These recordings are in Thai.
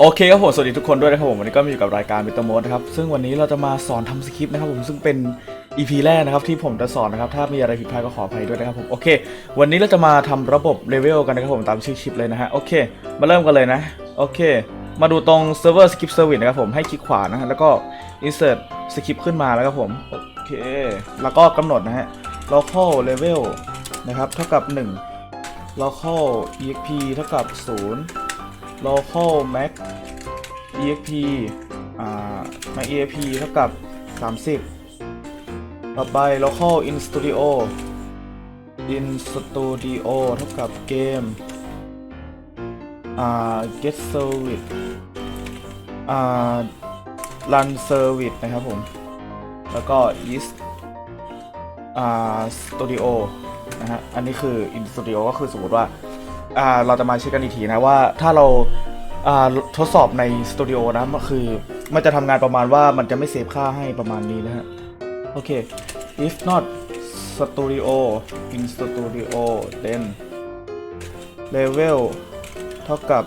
โอเคครับผมสวัสดีทุกคนด้วยนะครับผมวันนี้ก็มาอยู่กับรายการมิเตอร์โมดนะครับซึ่งวันนี้เราจะมาสอนทำสคริปต์นะครับผมซึ่งเป็น EP แรกนะครับที่ผมจะสอนนะครับถ้ามีอะไรผิดพลาดก็ขออภัยด้วยนะครับผมโอเค วันนี้เราจะมาทำระบบเลเวลกันนะครับผมตามชื่อคลิปเลยนะฮะโอเค มาเริ่มกันเลยนะโอเค มาดูตรง Server Skip Service นะครับผมให้คลิกขวานะฮะแล้วก็ Insert Skip ขึ้นมาแล้วครับผมโอเค แล้วก็กำหนดนะฮะ local level นะครับเท่ากับ 1 local exp เท่ากับ 0 local max exp อ่า max exp เท่ากับ 30 ต่อไป local in studio in studio เท่ากับเกมอ่า get service อ่า run service นะครับผม แล้วก็ is อ่า studio นะฮะ อันนี้คือ in studio ก็คือสมมติว่าอ่า เราจะมาเช็คกันอีกทีนะว่าถ้าเราทดสอบในสตูดิโอนะมันคือมันจะทำงานประมาณว่ามันจะไม่เซฟค่าให้ประมาณนี้นะฮะ โอเค if not studio in studio then level เท่ากับ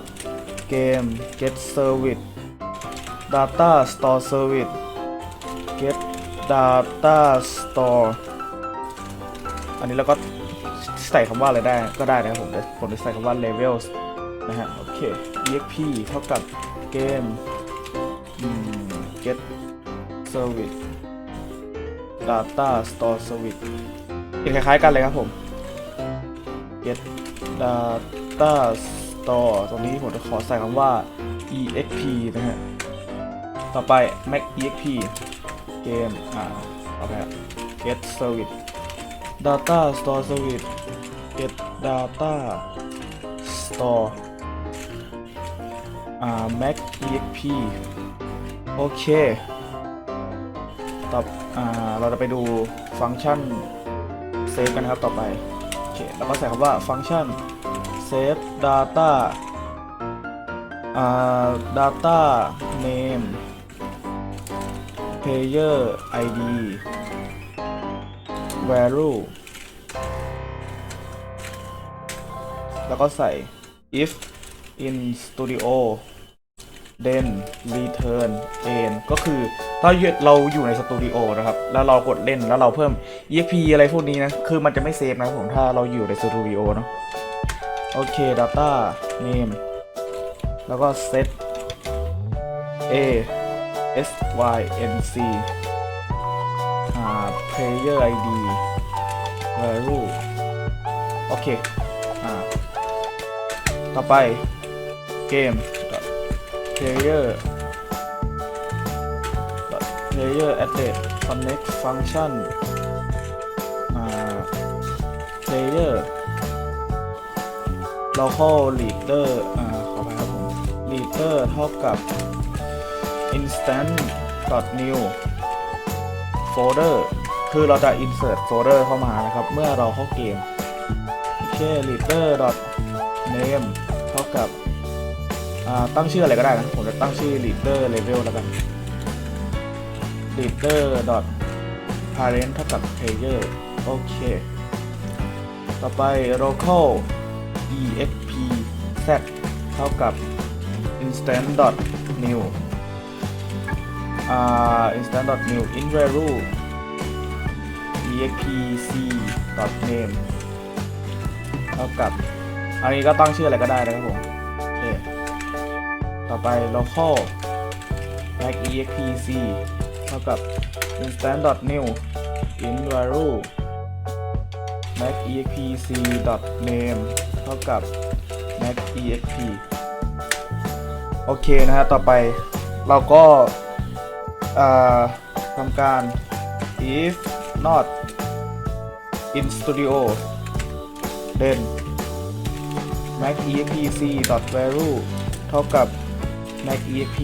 เกม get service data store service get data store อันนี้เราก็ ใส่คำว่าอะไรได้ก็ได้นะครับผมผมจะใส่คำว่า levels นะฮะโอเค exp เท่ากับเกมอืม get service data store service เป็นคล้ายๆกันเลยครับผม get data store ตรงนี้ผมจะขอใส่คำว่า exp นะฮะ ต่อไป mac exp เกม อ่า ต่อไป get service data store service get data store อ่า mac exp โอเคต่ออ่าเราจะไปดูฟังก์ชันเซฟกันนะครับต่อไป โอเคแล้วก็ใส่คำว่าฟังก์ชัน save data อ่า data name player id value แล้วก็ใส่ if in studio then return n ก็คือถ้าเราอยู่ในสตูดิโอนะครับ แล้วเรากดเล่นแล้วเราเพิ่ม exp อะไรพวกนี้นะ คือมันจะไม่เซฟนะครับผมถ้าเราอยู่ในสตูดิโอเนาะโอเค data name แล้วก็ set a s y n c อ่า player id value โอเค ต่อไปเกม player player address connect function player local leader อ่าขอไปครับผม leader เท่ากับ instant new folder คือเราจะ insert folder เข้ามานะครับ เมื่อเราเข้าเกมโอเค leader name เท่ากับตั้งชื่ออะไรก็ได้นะ ผมจะตั้งชื่อ leader level แล้วกัน leader dot parent เท่ากับ player โอเค ต่อไป local exp z เท่ากับ instant new อ่า instant new in value expc dot name เท่ากับ อันนี้ก็ตั้งชื่ออะไรก็ได้นะครับผมเต่อไป local mac expc เท่ากับ instant new in value mac expc name เท่ากับ mac exp โอเคนะฮะ ต่อไปเราก็ทำการ if not in studio then mac expc value เท่ากับ mac exp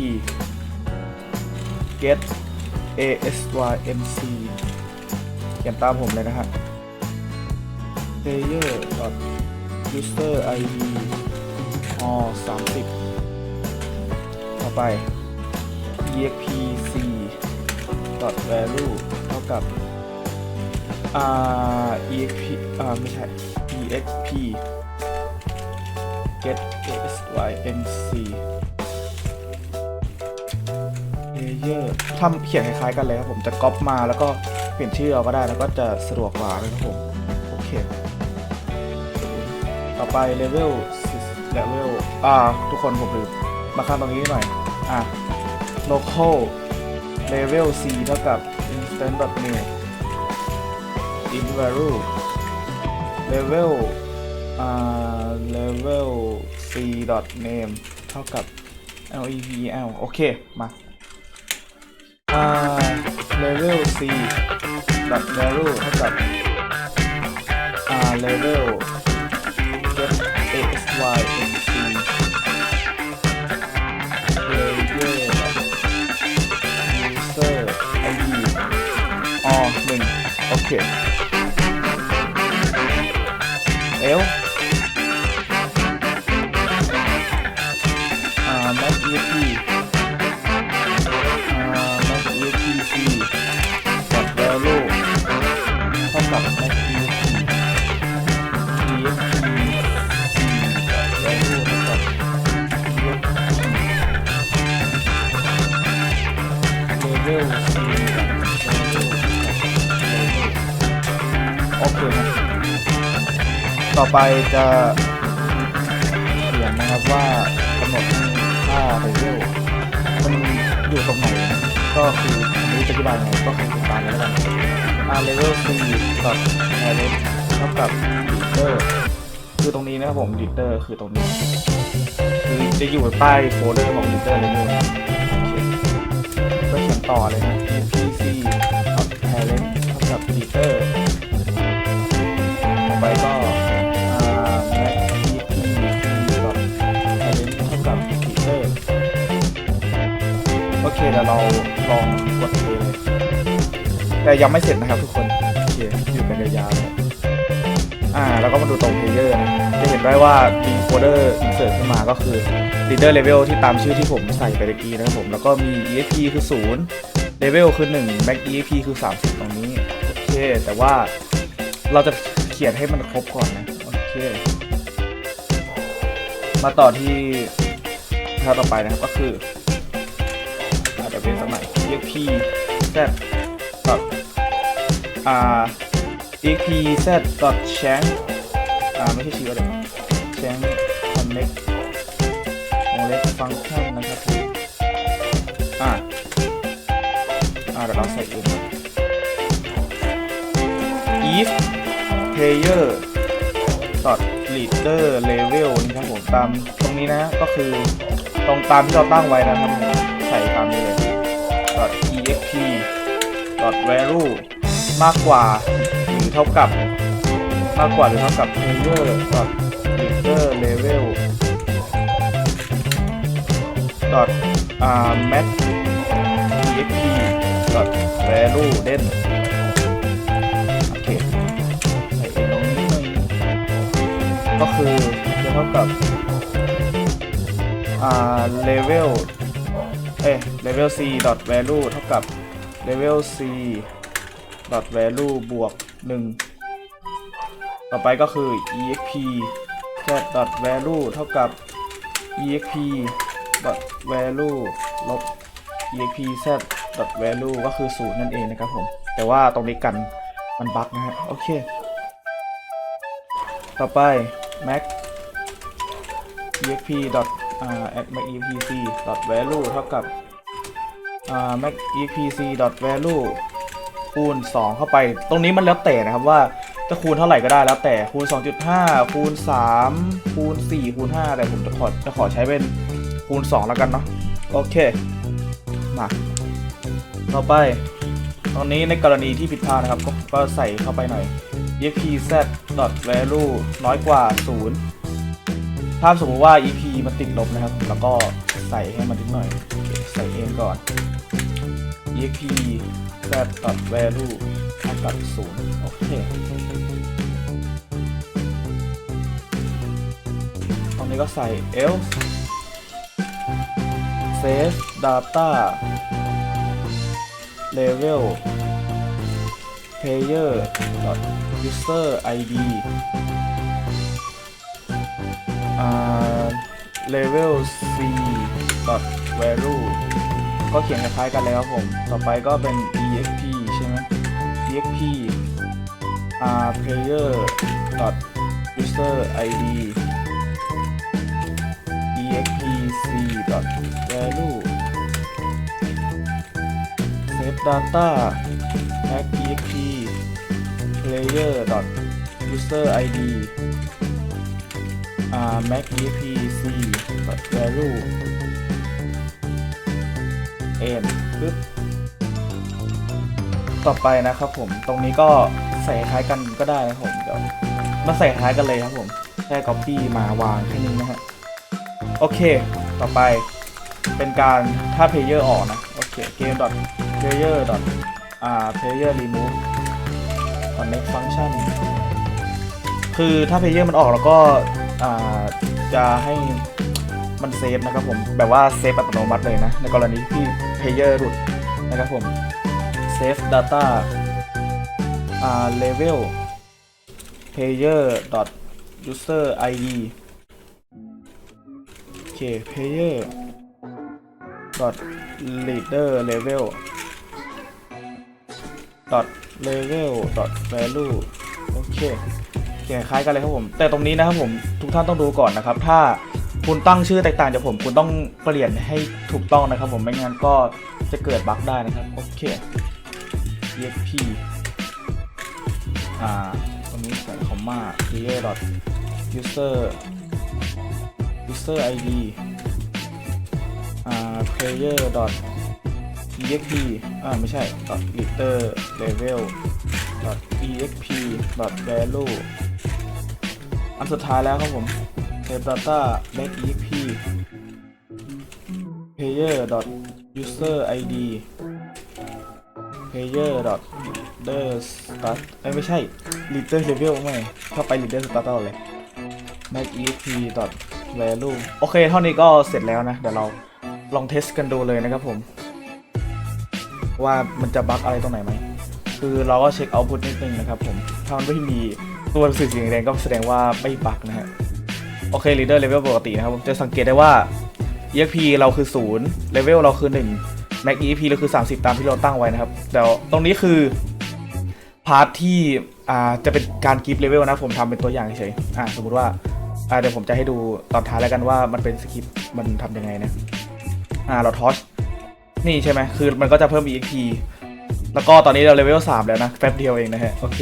get async เขียนตามผมเลยนะฮะ player user id or 30ต่อไป expc value เท่ากับอ่า exp อ่าไม่ใช่ exp get async layer ทำเขียนคล้ายๆกันเลยครับผมจะก๊อปมาแล้วก็เปลี่ยนชื่อเอาก็ได้แล้วก็จะสะดวกกว่าเลยครับผม โอเค ต่อไป level level อ่า ทุกคนผมลืม มาข้างตรงนี้หน่อย อะ local level c เท่ากับ instant new in value level อ่า level c dot name เท่ากับ level โอเค มา อ่า level c dot value เท่ากับ อ่า level get axy nc player user id อ๋อหนึ่งโอเค L โอเคนะต่อไปจะเขียนนะครับว่ากำหนดค่าเลเวลมันอยู่ตรงไหนก็คือรู้จะอธิบายไงก็คือติดตามแล้วกันอ่าเลเวล c กับ array เท่ากับ leader คือตรงนี้นะครับผม leader คือตรงนี้คือจะอยู่ใต้โฟลเดอร์ของ leader level นะโอเคก็เขีย ต่อเลยนะ apc parent เท่ากับ leader ต่อไปก็อ่า max ep กับ parent เท่ากับ leader โอเคเดี๋ยวเราลองกด play เลยแต่ยังไม่เสร็จนะครับทุกคน โอเคอยู่กันยาวๆเลยอ่า แล้วก็มาดูตรง player นะจะเห็นได้ว่ามีโฟลเดอร์ insert ขึ้นมาก็คือ leader level ที่ตามชื่อที่ผมใส่ไปเมื่อกี้นะครับผมแล้วก็มี exp คือ 0 level คือ 1 max exp คือ 30 ตรงนี้ โอเค แต่ว่าเราจะเขียนให้มันครบก่อนนะ โอเค มาต่อที่ท่าต่อไปนะครับก็คืออาจจะเป็นสมัย exp z กับอ่า exp z dot shank อ่าไม่ใช่ชื่ออะไร shank connect เล็บฟังก์ชันนะครับผมอ่าอ่าเดี๋ยวเราใส่เอง if player dot leader level นี่ครับผมตามตรงนี้นะก็คือตรงตามที่เราตั้งไว้นะครับใส่ตามนี้เลย dot exp dot value มากกว่าหรือเท่ากับ มากกว่าหรือเท่ากับ player dot leader level dot. max exp dot value เด่นโอเคใส่ตรงนี้หน่อยก็คือจะเท่ากับอ่า level เอ้ level c dot value เท่ากับ level c dot value บวก 1 ต่อไปก็คือ exp z dot value เท่ากับ exp dot value ลบ exp z dot value ก็คือ0นั่นเองนะครับผม แต่ว่าตรงนี้กันมันบั๊กนะฮะ โอเค ต่อไป max exp dot อ่า at max expc dot value เท่ากับ max expc dot value คูณ 2 เข้าไป ตรงนี้มันแล้วแต่นะครับว่าจะคูณเท่าไหร่ก็ได้แล้วแต่คูณ 2.5 คูณ 3 คูณ 4 คูณ 5 แต่ผมจะขอจะขอใช้เป็น คูณ 2 แล้วกันเนาะโอเค มาต่อไปตรงนี้ในกรณีที่ผิดพลาดนะครับก็ก็ใส่เข้าไปหน่อย ep z dot value น้อยกว่า 0 ถ้าสมมติว่า ep มันติดลบนะครับ แล้วก็ใส่ให้มันนิดหน่อย ใส่เองก่อน ep z dot value เท่ากับ 0 โอเคตรงนี้ก็ใส่ else save data level player user id อ่า level c value ก็เขียนคล้ายๆกันเลยครับผม ต่อไปก็เป็น exp ใช่ไหม exp อ่า player user id c value save data mac exp player user id mac exp c value n ปึ๊บต่อไปนะครับผมตรงนี้ก็ใส่คล้ายกันก็ได้นะครับผมเดี๋ยวมาใส่คล้ายกันเลยครับผมแค่ copy มาวางแค่นี้นะฮะโอเค ต่อไปเป็นการถ้า player ออกนะ โอเค game dot player dot อ่า player remove connect function คือถ้า player มันออกแล้วก็อ่าจะให้มันเซฟนะครับผมแบบว่าเซฟอัตโนมัติเลยนะ ในกรณีที่ player หลุดนะครับผม save data อ่า level player dot user id เค player dot leader level dot level dot value โอเคเขียนคล้ายกันเลยครับผม แต่ตรงนี้นะครับผมทุกท่านต้องดูก่อนนะครับ ถ้าคุณตั้งชื่อแตกต่างจากผม คุณต้องเปลี่ยนให้ถูกต้องนะครับ ผมไม่งั้นก็จะเกิดบั๊กได้นะครับโอเค exp อ่าตรงนี้ใส่คอมมา player dot user user id player dot exp อ่าไม่ใช่ dot leader level dot exp dot value อันสุดท้ายแล้วครับผม save data back exp player dot user id player dot leader start เอ้ไม่ใช่ leader level ไม่เข้าไป leader start เลย mac exp dot value โอเคเท่านี้ก็เสร็จแล้วนะ เดี๋ยวเราลองเทสกันดูเลยนะครับผม ว่ามันจะบั๊กอะไรตรงไหนไหม คือเราก็เช็คเอาพุตนิดนึงนะครับผม ถ้ามันไม่มีตัวหนังสือสีแดงก็แสดงว่าไม่บั๊กนะฮะ โอเค leader level ปกตินะครับผม จะสังเกตได้ว่า exp เราคือ 0 level เราคือ 1 max exp เราคือ 30 ตามที่เราตั้งไว้นะครับเดี๋ยวตรงนี้คือพาร์ทที่จะเป็นการกิฟต์เลเวลนะผมทำเป็นตัวอย่างเฉยๆอ่าสมมุติว่า อ่าเดี๋ยวผมจะให้ดูตอนท้ายแล้วกันว่ามันเป็นสคริปต์มันทำยังไงนะ อ่าเราทอชนี่ใช่ไหมคือมันก็จะเพิ่ม exp แล้วก็ตอนนี้เราเลเวล3แล้วนะแป๊บเดียวเองนะฮะโอเค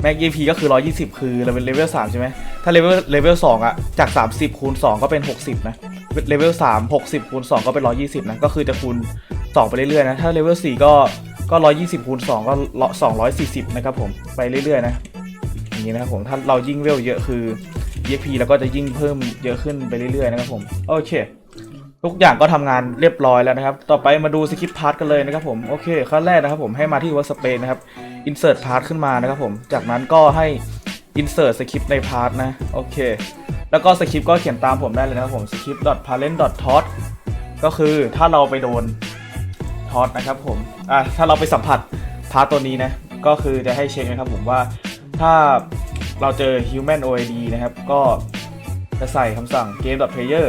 แม็ก exp ก็คือ 120 คือเราเป็นเลเวล3ใช่ไหมถ้าเลเวลเลเวล2อะจาก 30 คูณ 2 ก็เป็น 60 นะเลเวล3 60 คูณ 2 ก็เป็น 120 นะ ก็คือจะคูณ 2 ไปเรื่อยๆนะ ถ้าเลเวล4ก็ก็ 120 คูณ 2 ก็240 นะครับผมไปเรื่อยๆนะอย่างนี้นะครับผมถ้าเรายิ่งเวลเยอะคือ exp แล้วก็จะยิ่งเพิ่มเยอะขึ้นไปเรื่อยๆนะครับผมโอเค ทุกอย่างก็ทำงานเรียบร้อยแล้วนะครับ ต่อไปมาดูสคริปต์พาร์ทกันเลยนะครับผมโอเคขั้นแรกนะครับผมให้มาที่ workspace นะครับ insert part ขึ้นมานะครับผมจากนั้นก็ให้ insert สคริปต์ในพาร์ทนะโอเค แล้วก็สคริปต์ก็เขียนตามผมได้เลยนะครับผม script parent tot ก็คือถ้าเราไปโดนทอ t นะครับผมอะถ้าเราไปสัมผัสพาร์ทตัวนี้นะก็คือจะให้เช็คนะครับผมว่าถ้า เราเจอ human OID นะครับ ก็จะใส่คำสั่ง game player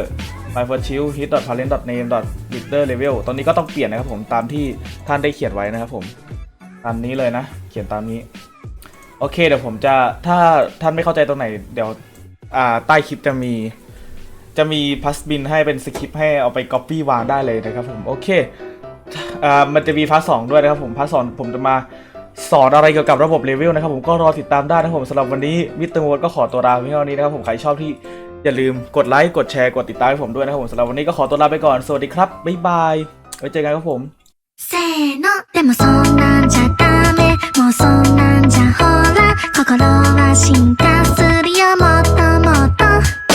my first chill hit parent name leader level ตอนนี้ก็ต้องเปลี่ยนนะครับผมตามที่ท่านได้เขียนไว้นะครับผม ตามนี้เลยนะ เขียนตามนี้ โอเคเดี๋ยวผมจะถ้าท่านไม่เข้าใจตรงไหน เดี๋ยวอ่าใต้คลิปจะมีจะมีพัสบินให้เป็นสคริปต์ให้เอาไป Copy วางได้เลยนะครับผม โอเคอ่ามันจะมีพาร์ทสองด้วยนะครับผมพาร์ทสองผมจะมา สอนอะไรเกี่ยวกับระบบเลเวลนะครับผมก็รอติดตามได้นะครับผมสำหรับวันนี้มิสเตอร์มดก็ขอตัวลาเพียงเท่านี้นะครับผมใครชอบที่อย่าลืมกดไลค์กดแชร์กดติดตามให้ผมด้วยนะครับผมสำหรับวันนี้ก็ขอตัวลาไปก่อนสวัสดีครับบ๊ายบายไว้เจอกันครับผมせーのでもそんなんじゃダメもうそんなんじゃほら心は進化するよもっともっと